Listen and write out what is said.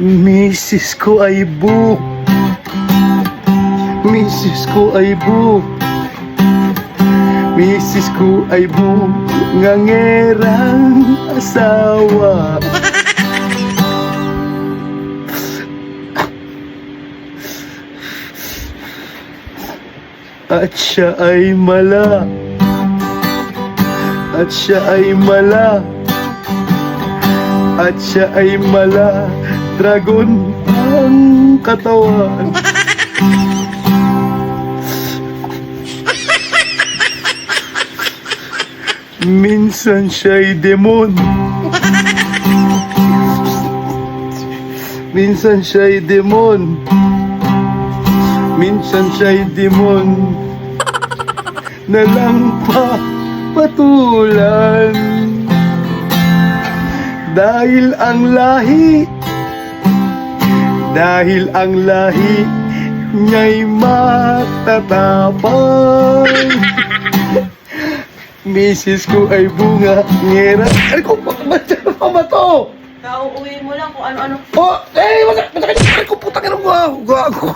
Misis ko ay bu. Misis ko ay bu. Misis ko ay bu. Ngangerang asawa. At siya ay mala. At siya ay mala. At siya ay mala. Dragon ang katawan. Minsan siya'y demon. Minsan siya'y demon. Minsan siya'y demon. Na lang pa patulan. Dahil ang lahi Dahil ang lahi Niya'y matatapang Misis ko ay bunga ngera Ay ko, bakit pa ba to? Kauuwi mo lang kung ano-ano. Oh, eh, wag, wag, wag, wag, wag, putang ina mo, gago.